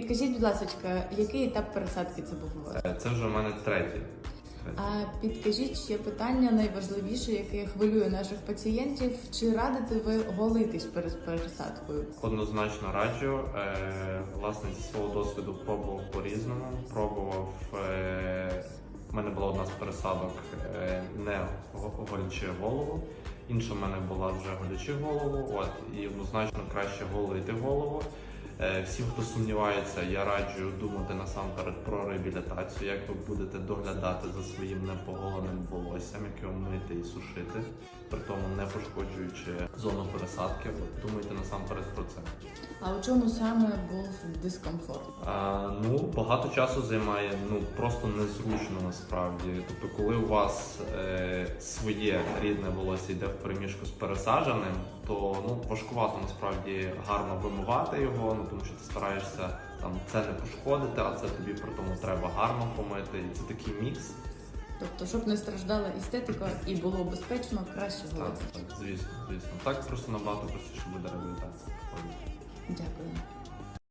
Підкажіть, будь ласка, який етап пересадки це був у вас? Е, Це вже в мене третій. А підкажіть ще питання найважливіше, яке хвилює наших пацієнтів. Чи радите ви голитись перед пересадкою? Однозначно раджу. Е, Власне, зі свого досвіду пробував по-різному. Пробував. е, У мене була одна з пересадок е, не го- голячи голову, інша в мене була вже голячи голову. От і однозначно краще голити голову. Е, Всім, хто сумнівається, я раджу думати насамперед про реабілітацію, як ви будете доглядати за своїм непоголеним волоссям, як його мити і сушити, при тому не пошкоджуючи зону пересадки. Думайте насамперед про це. А у чому саме був дискомфорт? А, ну, багато часу займає, ну просто незручно насправді. Тобто, коли у вас е, своє рідне волосся йде в переміжку з пересадженим, то ну важкувато насправді гарно вимивати його, ну тому що ти стараєшся там це не пошкодити, а це тобі при тому треба гарно помити. І це такий мікс. Тобто, щоб не страждала естетика і було безпечно, краще Так, так, звісно, звісно. Так просто набагато простіше буде реабілітація. Дякую.